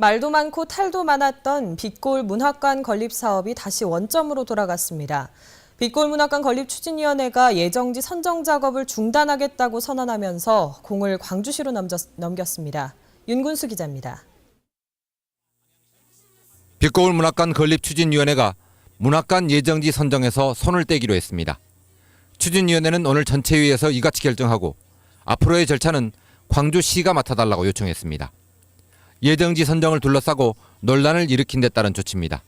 말도 많고 탈도 많았던 빛골 문학관 건립 사업이 다시 원점으로 돌아갔습니다. 빛골 문학관 건립 추진위원회가 예정지 선정 작업을 중단하겠다고 선언하면서 공을 광주시로 넘겼, 넘겼습니다. 윤군수 기자입니다. 빛거울 문학관 건립 추진위원회가 문학관 예정지 선정에서 손을 떼기로 했습니다. 추진위원회는 오늘 전체회의에서 이같이 결정하고 앞으로의 절차는 광주시가 맡아달라고 요청했습니다. 예정지 선정을 둘러싸고 논란을 일으킨 데 따른 조치입니다.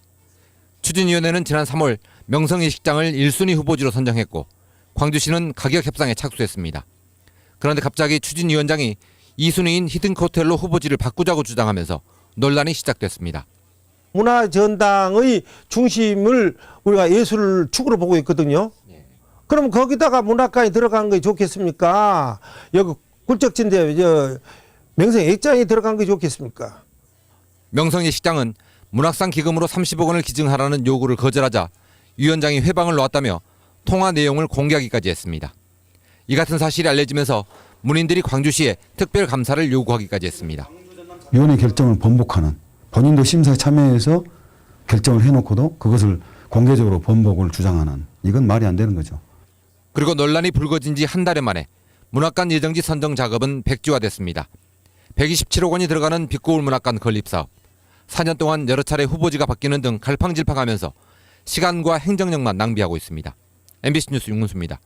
추진위원회는 지난 3월 명성예식장을 1순위 후보지로 선정했고 광주시는 가격 협상에 착수했습니다. 그런데 갑자기 추진위원장이 2순위인 히든코텔로 후보지를 바꾸자고 주장하면서 논란이 시작됐습니다. 문화전당의 중심을 우리가 예술 축으로 보고 있거든요. 그럼 거기다가 문학관이 들어간 게 좋겠습니까? 여기 굴적진데 저 명성 액장이 들어간 게 좋겠습니까? 명성예식장은 문학상 기금으로 30억 원을 기증하라는 요구를 거절하자 위원장이 회방을 놓았다며 통화 내용을 공개하기까지 했습니다. 이 같은 사실이 알려지면서 문인들이 광주시에 특별 감사를 요구하기까지 했습니다. 위원회 결정을 번복하는 본인도 심사에 참여해서 결정을 해놓고도 그것을 공개적으로 번복을 주장하는 이건 말이 안 되는 거죠. 그리고 논란이 불거진 지 한달 만에 문학관 예정지 선정 작업은 백지화됐습니다. 127억 원이 들어가는 빛고울 문학관 건립 사업. 4년 동안 여러 차례 후보지가 바뀌는 등 갈팡질팡하면서 시간과 행정력만 낭비하고 있습니다. MBC 뉴스 윤문수입니다.